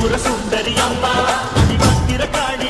త్రిపుర సుందరి అమ్మ కాళీ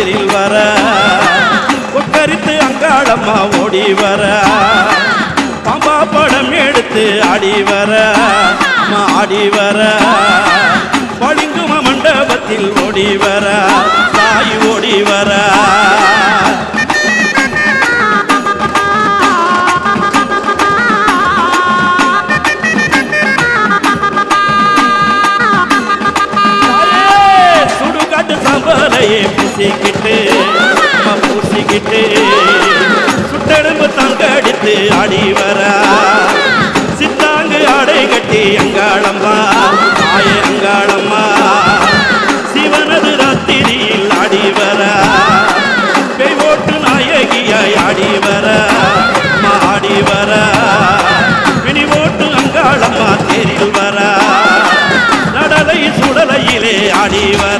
தேரில் வர. கொக்கரித்து அங்காளம்மா ஓடி வர. பாம்பா படம் எடுத்து ஆடி வர. அம்மா ஆடி வர. தங்கடித்து ஆடி வர சித்தாங்கு ஆடை கட்டி அங்காளம்மா. ஆய அங்காளம்மா சிவனது ராத்திரியில் ஆடி வர. பேய் ஓட்டு நாயகியாய் ஆடி வர. அம்மா ஆடி வர. பிணி ஓட்டு அங்காளம்மா தேரில் வர. நடலை சுடலையிலே ஆடி வர.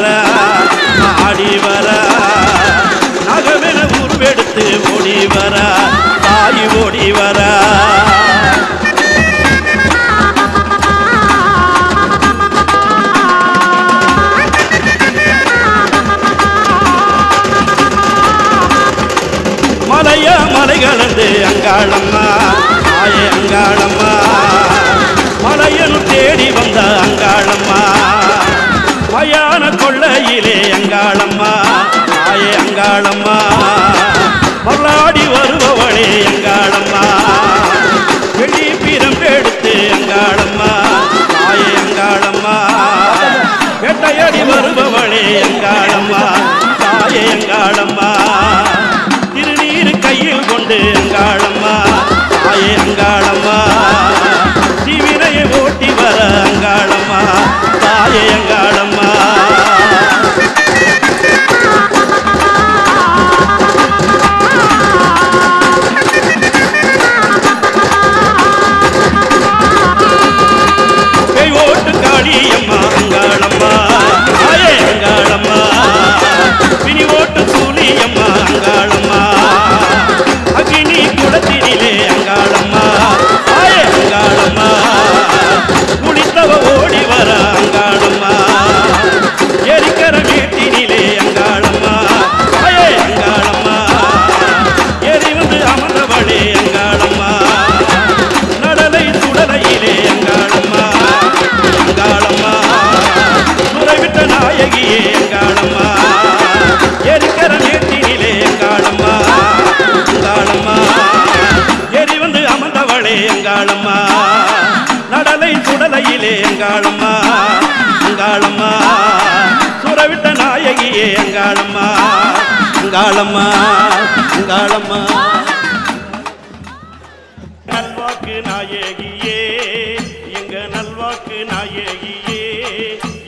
எங்காளம்மா? அங்காளம்மா மல்லாடி வருபவளே எங்காளம்மா? வெளி பிரம்பெடுத்து எங்காளம்மா? ஆய எங்காளம்மா? வேட்டையாடி வருபவளே எங்காளம்மா? தாயே எங்காளம்மா? திருநீர் கையில் கொண்டு எங்காளம்மா? தாயே எங்காளம்மா? சிவினையை ஓட்டி வர எங்காளம்மா? தாயே எங்காளம்மா? அங்காளம்மா அங்காளம்மா சுரவிட்ட நாயகியே அங்காளம்மா அங்காளம்மா அங்காளம்மா நல்வாக்கு நாயகியே எங்க நல்வாக்கு நாயகியே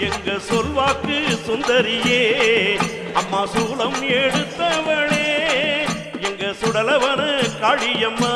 எங்க சொல்வாக்கு சுந்தரியே அம்மா சூளம் எடுத்தவளே எங்க சுடலவன காளியம்மா.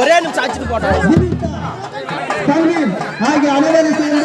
ஒரே நிமிஷம் ஆச்சுட்டு போட்டோம். ஆகிய அனைவரும் சேர்ந்து